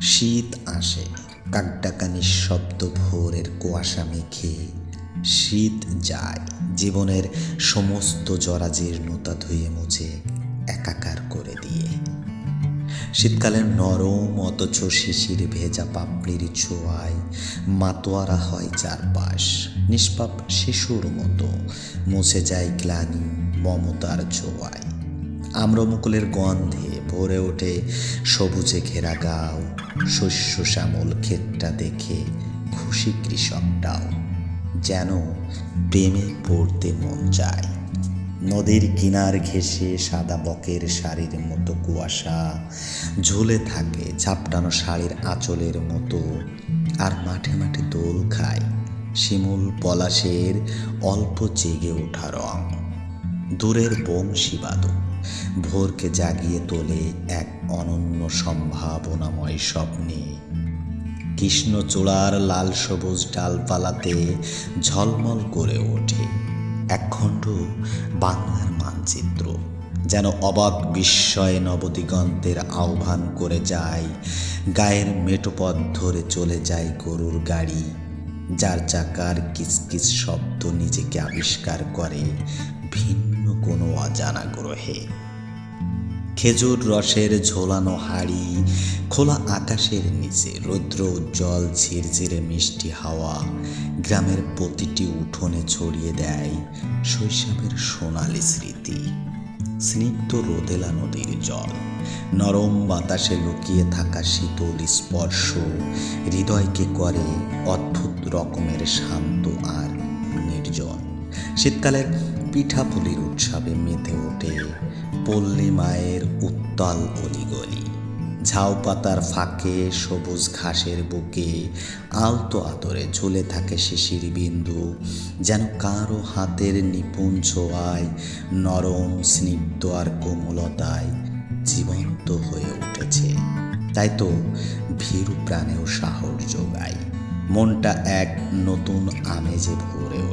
শীত আসে কাকডাকা নিঃশব্দ ভোরের কুয়াশা মেখে শীত যায়, জীবনের সমস্ত জরাজীর্ণতা ধুয়ে মুছে, একাকার করে দিয়ে। শীতকালের নরম অথচ শিশির ভেজা পাপড়ির ছোঁয়ায়, মাতোয়ারা হয় চারপাশ, নিষ্পাপ শিশুর মতো, মুছে যায় গ্লানি মমতার ছোঁয়ায়। আম্রমুকুলের গন্ধে ভরে ওঠে সবুজে ঘেরা গাও, শস্য শ্যামল ক্ষেতটা দেখে খুশি কৃষকটাও, যেন প্রেমে পড়তে মন চায়। নদীর কিনার ঘেঁষে সাদা বকের শাড়ির মতো কুয়াশা, ঝুলে থাকে ঝাপটানো শাড়ির আঁচলের মতো, আর মাঠে মাঠে দোল খায় শিমুল পলাশের অল্প জেগে ওঠা রং। দূরের বংশীবাদক ভোরকে জাগিয়ে তোলে এক অনন্য সম্ভাবনাময় স্বপ্নে। কৃষ্ণচূড়ার লাল সবুজ ডালপালাতে ঝলমল করে ওঠে একখণ্ড বাংলার মানচিত্র, যেন অবাক বিস্ময়ে নবদিগন্তের আহ্বান করে যায়, গায়ের মেটোপথ ধরে চলে যায় গরুর গাড়ি, যার চাকার কিচকিচ শব্দ নিজেকে আবিষ্কার করে ভিন্ন কোনো অজানা গ্রহে। খেজুর রসের ঝোলানো হাড়ি, খোলা আকাশের নিচে রৌদ্র উজ্জ্বল ঝিরঝিরে মিষ্টি হাওয়া গ্রামের প্রতিটি উঠোনে ছড়িয়ে দেয় শৈশবের সোনালি স্মৃতি। স্নিগ্ধ রোদেলা নদীর জল, নরম বাতাসে লুকিয়ে থাকা শীতল স্পর্শ হৃদয়কে করে অদ্ভুত রকমের শান্ত আর নির্জন। শীতকালের পিঠাপুলির উৎসবে মেতে ওঠে পল্লী মায়ের উত্তাল অলিগলি। ঝাউ পাতার ফাঁকে সবুজ ঘাসের বুকে আলতো আতরে ঝুলে থাকে শিশির বিন্দু, যেন কারও হাতের নিপুণ ছোঁয়ায় নরম, স্নিগ্ধ আর কোমলতায় জীবন্ত হয়ে উঠেছে। তাই তো ভীরু প্রাণেও সাহস যোগায়। মনটা এক নতুন আমেজে ভরে